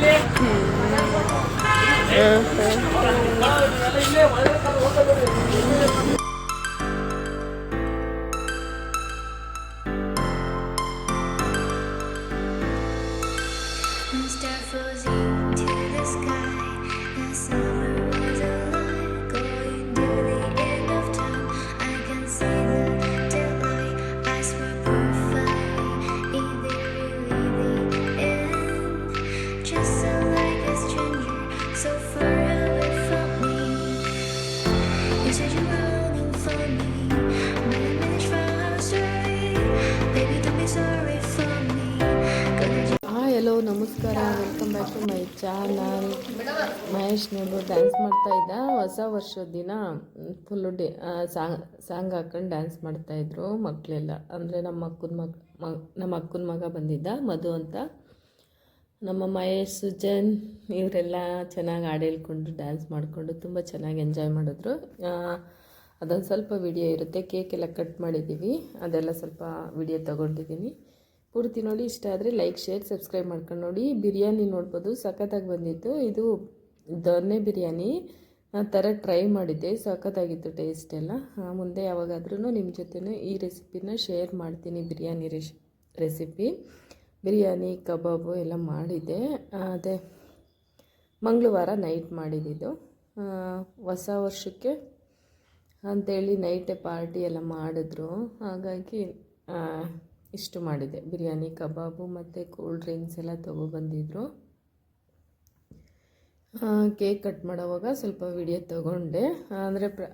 嗯嗯嗯嗯 ನಮಸ್ಕಾರ welcome back to my channel Mahesh ನೋಡು dance ಮಾಡ್ತಾ ಇದ್ದ ಹೊಸ ವರ್ಷದ ದಿನ ಫುಲ್ಲು ಡೇ ಸಾಂಗ್ ಸಾಂಗ್ ಹಾಕೊಂಡು ಡ್ಯಾನ್ಸ್ ಮಾಡ್ತಾಯಿದ್ರು ಮಕ್ಕಳೆಲ್ಲ ಅಂದರೆ ನಮ್ಮ ಅಕ್ಕನ ಮಗ ನಮ್ಮ ಅಕ್ಕನ ಮಗ ಬಂದಿದ್ದ, ಮಧು ಅಂತ. ನಮ್ಮ ಮಹೇಶ್, ಸುಜನ್ ಇವರೆಲ್ಲ ಚೆನ್ನಾಗಿ ಹಾಡು ಡ್ಯಾನ್ಸ್ ಮಾಡಿಕೊಂಡು ತುಂಬ ಚೆನ್ನಾಗಿ ಎಂಜಾಯ್ ಮಾಡಿದ್ರು. ಅದೊಂದು ಸ್ವಲ್ಪ ವಿಡಿಯೋ ಇರುತ್ತೆ. ಕೇಕ್ ಎಲ್ಲ ಕಟ್ ಮಾಡಿದ್ದೀವಿ ಅದೆಲ್ಲ ಸ್ವಲ್ಪ ವಿಡಿಯೋ ತೊಗೊಂಡಿದ್ದೀನಿ ಪೂರ್ತಿ ನೋಡಿ ಇಷ್ಟ ಆದರೆ ಲೈಕ್, ಶೇರ್, ಸಬ್ಸ್ಕ್ರೈಬ್ ಮಾಡ್ಕೊಂಡು ನೋಡಿ. ಬಿರಿಯಾನಿ ನೋಡ್ಬೋದು, ಸಖತ್ತಾಗಿ ಬಂದಿತ್ತು. ಇದು ದೊನ್ನೆ ಬಿರಿಯಾನಿ. ಆ ಥರ ಟ್ರೈ ಮಾಡಿದ್ದೆ, ಸಖತ್ತಾಗಿತ್ತು ಟೇಸ್ಟ್ ಎಲ್ಲ. ಮುಂದೆ ಯಾವಾಗಾದ್ರೂ ನಿಮ್ಮ ಜೊತೆ ಈ ರೆಸಿಪಿನ ಶೇರ್ ಮಾಡ್ತೀನಿ, ಬಿರಿಯಾನಿ ರೆಸಿಪಿ ಬಿರಿಯಾನಿ, ಕಬಾಬು ಎಲ್ಲ ಮಾಡಿದ್ದೆ. ಅದೇ ಮಂಗಳವಾರ ನೈಟ್ ಮಾಡಿದ್ದು ಹೊಸ ವರ್ಷಕ್ಕೆ ಅಂಥೇಳಿ ನೈಟೇ ಪಾರ್ಟಿ ಎಲ್ಲ ಮಾಡಿದ್ರು. ಹಾಗಾಗಿ ಇಷ್ಟು ಮಾಡಿದೆ. ಬಿರಿಯಾನಿ, ಕಬಾಬು ಮತ್ತು ಕೂಲ್ ಡ್ರಿಂಕ್ಸ್ ಎಲ್ಲ ತೊಗೊಬಂದಿದ್ರು ಕೇಕ್ ಕಟ್ ಮಾಡೋವಾಗ ಸ್ವಲ್ಪ ವಿಡಿಯೋ ತೊಗೊಂಡೆ. ಅಂದರೆ ಪ್ರ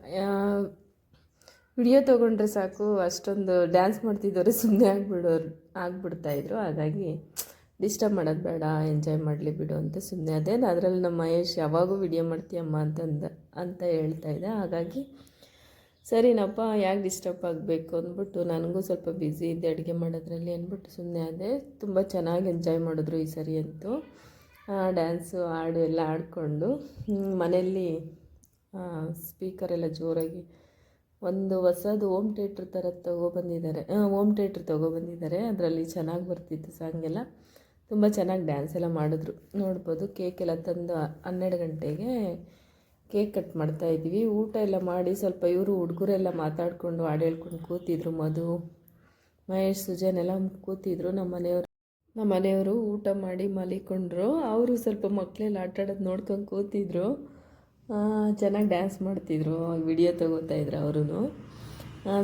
ವಿಡಿಯೋ ತೊಗೊಂಡ್ರೆ ಸಾಕು, ಅಷ್ಟೊಂದು ಡ್ಯಾನ್ಸ್ ಮಾಡ್ತಿದ್ದವರು ಸುಮ್ಮನೆ ಆಗಿಬಿಡೋರು ಆಗಿಬಿಡ್ತಾಯಿದ್ರು ಹಾಗಾಗಿ ಡಿಸ್ಟರ್ಬ್ ಮಾಡೋದು ಬೇಡ ಎಂಜಾಯ್ ಮಾಡಲಿ ಬಿಡು ಅಂತ ಸುಮ್ಮನೆ ಅದೇ ಅದರಲ್ಲಿ ನಮ್ಮ ಮಹೇಶ್ ಯಾವಾಗೂ ವಿಡಿಯೋ ಮಾಡ್ತೀಯಮ್ಮ ಅಂತಂದ, ಅಂತ ಹೇಳ್ತಾ ಇದೆ ಹಾಗಾಗಿ ಸರಿನಪ್ಪ, ಯಾಕೆ ಡಿಸ್ಟರ್ಬ್ ಆಗಬೇಕು ಅಂದ್ಬಿಟ್ಟು ನನಗೂ ಸ್ವಲ್ಪ ಬ್ಯುಸಿ ಇದ್ದೆ ಅಡುಗೆ ಮಾಡೋದ್ರಲ್ಲಿ ಅಂದ್ಬಿಟ್ಟು ಸುಮ್ಮನೆ ಅದೇ ತುಂಬ ಚೆನ್ನಾಗಿ ಎಂಜಾಯ್ ಮಾಡಿದ್ರು ಈ ಸರಿ ಅಂತೂ. ಡ್ಯಾನ್ಸು ಹಾಡು ಎಲ್ಲ ಆಡಿಕೊಂಡು. ಮನೆಯಲ್ಲಿ ಸ್ಪೀಕರೆಲ್ಲ ಜೋರಾಗಿ ಒಂದು ಹೊಸದು ಓಮ್ ಥಿಯೇಟ್ರ್ ಥರ ತೊಗೊಬಂದಿದ್ದಾರೆ ಓಮ್ ಥಿಯೇಟ್ರ್ ತೊಗೊಬಂದಿದ್ದಾರೆ ಅದರಲ್ಲಿ ಚೆನ್ನಾಗಿ ಬರ್ತಿತ್ತು ಎಲ್ಲ. ತುಂಬ ಚೆನ್ನಾಗಿ ಡ್ಯಾನ್ಸ್ ಎಲ್ಲ ಮಾಡಿದ್ರು. ನೋಡ್ಬೋದು ಕೇಕ್ ಎಲ್ಲ ತಂದು ಹನ್ನೆರಡು ಗಂಟೆಗೆ ಕೇಕ್ ಕಟ್ ಮಾಡ್ತಾ ಇದ್ವಿ ಊಟ ಎಲ್ಲ ಮಾಡಿ ಸ್ವಲ್ಪ ಇವರು ಹುಡುಗರೆಲ್ಲ ಮಾತಾಡಿಕೊಂಡು ಹಾಡು ಹೇಳ್ಕೊಂಡು ಕೂತಿದ್ರು ಮಧು, ಮಹೇಶ್, ಸುಜನ್ ಎಲ್ಲ ಕೂತಿದ್ರು ನಮ್ಮ ಮನೆಯವರು. ನಮ್ಮ ಮನೆಯವರು ಊಟ ಮಾಡಿ ಮಲಿಕೊಂಡ್ರು. ಅವರು ಸ್ವಲ್ಪ ಮಕ್ಕಳೆಲ್ಲ ಆಟ ಆಡೋದು ನೋಡ್ಕೊಂಡು ಕೂತಿದ್ರು. ಚೆನ್ನಾಗಿ ಡ್ಯಾನ್ಸ್ ಮಾಡ್ತಿದ್ರು. ವಿಡಿಯೋ ತಗೋತಾ ಇದ್ರು ಅವರು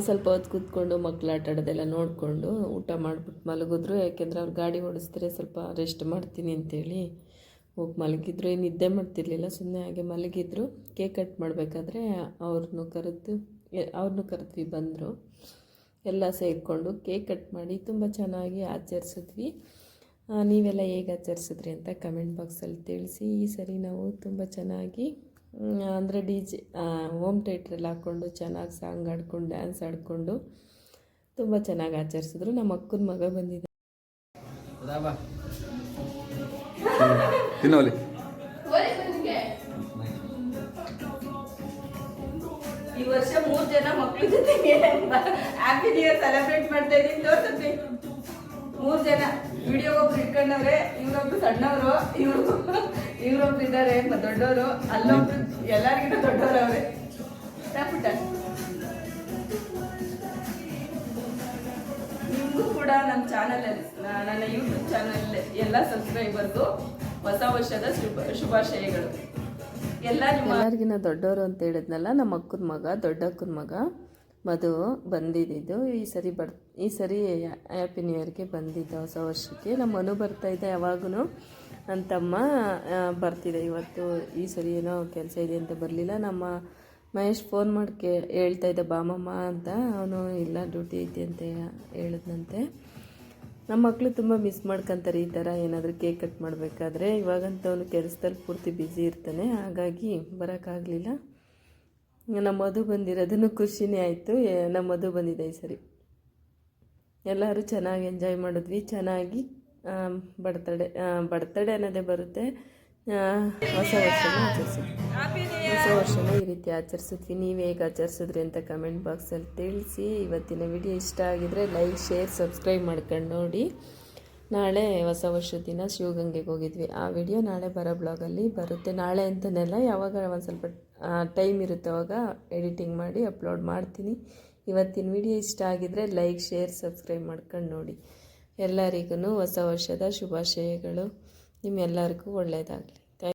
ಸ್ವಲ್ಪ ಹೊತ್ತು ಕೂತ್ಕೊಂಡು ಮಕ್ಳು ಆಟ ಆಡೋದೆಲ್ಲ ನೋಡಿಕೊಂಡು ಊಟ ಮಾಡಿಬಿಟ್ಟು ಮಲಗಿದ್ರು. ಯಾಕೆಂದ್ರೆ ಅವ್ರು ಗಾಡಿ ಓಡಿಸ್ತಾರೆ ಸ್ವಲ್ಪ ರೆಸ್ಟ್ ಮಾಡ್ತೀನಿ ಅಂತೇಳಿ. ಹೋಗಿ ಮಲಗಿದ್ರು, ಏನು ನಿದ್ದೆ ಮಾಡ್ತಿರ್ಲಿಲ್ಲ ಸುಮ್ಮನೆ ಹಾಗೆ ಮಲಗಿದ್ರು. ಕೇಕ್ ಕಟ್ ಮಾಡಬೇಕಾದ್ರೆ ಅವ್ರನ್ನೂ ಕರೆದು ಅವ್ರನ್ನೂ ಕರೆದ್ವಿ, ಬಂದರು. ಎಲ್ಲ ಸೇರಿಕೊಂಡು ಕೇಕ್ ಕಟ್ ಮಾಡಿ ತುಂಬ ಚೆನ್ನಾಗಿ ಆಚರಿಸಿದ್ವಿ. ನೀವೆಲ್ಲ ಹೇಗೆ ಆಚರಿಸಿದ್ರಿ ಅಂತ ಕಮೆಂಟ್ ಬಾಕ್ಸಲ್ಲಿ ತಿಳಿಸಿ. ಈ ಸರಿ ನಾವು ತುಂಬ ಚೆನ್ನಾಗಿ ಅಂದರೆ ಡಿ ಜೆ ಹೋಮ್ ಥಿಯೇಟ್ರಲ್ಲಿ ಹಾಕ್ಕೊಂಡು ಚೆನ್ನಾಗಿ ಸಾಂಗ್ ಆಡ್ಕೊಂಡು ಡ್ಯಾನ್ಸ್ ಆಡಿಕೊಂಡು ತುಂಬ ಚೆನ್ನಾಗಿ ಆಚರಿಸಿದ್ರು. ನಮ್ಮ ಅಕ್ಕನ ಮಗ ಬಂದಿದ್ದ ತಿನ್ನೋಲಿ ಈ ವರ್ಷ ಮೂರ್ ಜನ ಮಕ್ಳು ಜೊತೆಗೆ ಹ್ಯಾಪಿ ನ್ಯೂ ಸೆಲೆಬ್ರೇಟ್ ಮಾಡ್ತಾ ಇದೀನಿ. ತೋರ್ಸತ್ತಿ ಮೂರ್ ಜನ. ವಿಡಿಯೋ ಒಬ್ರು ಇಟ್ಕೊಂಡವ್ರೆ ಇವ್ರೊಬ್ರು ಸಣ್ಣವರು, ಇವ್ರು ಇವ್ರೊಬ್ರು ಇದಾರೆ ದೊಡ್ಡವರು. ಅಲ್ಲೊಬ್ರು ಎಲ್ಲರಿಗಿಂತ ದೊಡ್ಡವರು ಅವ್ರೆ. ಪುಟ್ಟ ನಿಮಗೂ ಕೂಡ ನಮ್ಮ ಚಾನಲ್ ನನ್ನ ಯೂಟ್ಯೂಬ್ ಚಾನಲ್ ಎಲ್ಲ ಸಬ್ಸ್ಕ್ರೈಬರ್ಗೂ ಹೊಸ ವರ್ಷದ ಶುಭ, ಶುಭಾಶಯಗಳು. ಎಲ್ಲ ಎಲ್ಲರಿಗಿನ ದೊಡ್ಡವರು ಅಂತ ಹೇಳಿದ್ನಲ್ಲ, ನಮ್ಮ ಅಕ್ಕನ ಮಗ ದೊಡ್ಡ ಅಕ್ಕನ ಮಗ, ಮಧು ಬಂದಿದ್ದು ಈ ಸರಿ ಬರ್, ಈ ಸರಿ ಹ್ಯಾಪಿ ನ್ಯೂ ಇಯರ್ಗೆ ಬಂದಿದ್ದ ಹೊಸ ವರ್ಷಕ್ಕೆ. ನಮ್ಮ ಮನು ಬರ್ತಾ ಇದ್ದ ಯಾವಾಗೂ ನನ್ನ ತಮ್ಮ ಬರ್ತಿದೆ. ಇವತ್ತು ಈ ಸರಿ ಏನೋ ಕೆಲಸ ಇದೆ ಅಂತ ಬರಲಿಲ್ಲ. ನಮ್ಮ ಮಹೇಶ್ ಫೋನ್ ಮಾಡಿ ಕೇ, ಹೇಳ್ತಾ ಇದ್ದ, ಬಾಮಮ್ಮ ಅಂತ. ಅವನು, ಇಲ್ಲ ಡ್ಯೂಟಿ ಐತಿ ಅಂತ ಹೇಳಿದ್ನಂತೆ. ನಮ್ಮ ಮಕ್ಕಳು ತುಂಬ ಮಿಸ್ ಮಾಡ್ಕೊತಾರೆ ಈ ಥರ ಏನಾದರೂ ಕೇಕ್ ಕಟ್ ಮಾಡಬೇಕಾದ್ರೆ. ಇವಾಗಂತ ಅವನು ಕೆಲಸದಲ್ಲಿ ಪೂರ್ತಿ ಬ್ಯುಸಿ ಇರ್ತಾನೆ. ಹಾಗಾಗಿ ಬರೋಕ್ಕಾಗಲಿಲ್ಲ. ನಮ್ಮ ಮಧು ಬಂದಿರೋದನ್ನು ಖುಷಿನೇ ಆಯಿತು. ನಮ್ಮ ಮಧು ಬಂದಿದೆ ಈ ಸರಿ. ಎಲ್ಲರೂ ಚೆನ್ನಾಗಿ ಎಂಜಾಯ್ ಮಾಡಿದ್ವಿ. ಚೆನ್ನಾಗಿ ಬರ್ತಡೇ ಬರ್ತಡೇ ಅನ್ನೋದೇ ಬರುತ್ತೆ. ಹೊಸ ಆಚರಿಸಿದ್ವಿ. ಹೊಸ ವರ್ಷನ ಈ ರೀತಿ ಆಚರಿಸಿದ್ವಿ ನೀವು ಹೇಗೆ ಆಚರಿಸಿದ್ರಿ ಅಂತ ಕಮೆಂಟ್ ಬಾಕ್ಸಲ್ಲಿ ತಿಳಿಸಿ. ಇವತ್ತಿನ ವಿಡಿಯೋ ಇಷ್ಟ ಆಗಿದ್ರೆ ಲೈಕ್ ಶೇರ್ ಸಬ್ಸ್ಕ್ರೈಬ್ ಮಾಡ್ಕೊಂಡು ನೋಡಿ. ನಾಳೆ ಹೊಸ ವರ್ಷದ ದಿನ ಶಿವಗಂಗೆಗೆ ಹೋಗಿದ್ವಿ. ಆ ವಿಡಿಯೋ ನಾಳೆ ಬರೋ ಬ್ಲಾಗಲ್ಲಿ ಬರುತ್ತೆ. ನಾಳೆ ಅಂತನೆಲ್ಲ, ಯಾವಾಗ ಒಂದು ಸ್ವಲ್ಪ ಟೈಮ್ ಇರುತ್ತೆ ಅವಾಗ ಎಡಿಟಿಂಗ್ ಮಾಡಿ ಅಪ್ಲೋಡ್ ಮಾಡ್ತೀನಿ. ಇವತ್ತಿನ ವಿಡಿಯೋ ಇಷ್ಟ ಆಗಿದ್ರೆ ಲೈಕ್ ಶೇರ್ ಸಬ್ಸ್ಕ್ರೈಬ್ ಮಾಡ್ಕೊಂಡು ನೋಡಿ. ಎಲ್ಲರಿಗೂ ಹೊಸ ವರ್ಷದ ಶುಭಾಶಯಗಳು. ನಿಮ್ಮೆಲ್ಲರಿಗೂ ಒಳ್ಳೆಯದಾಗಲಿ.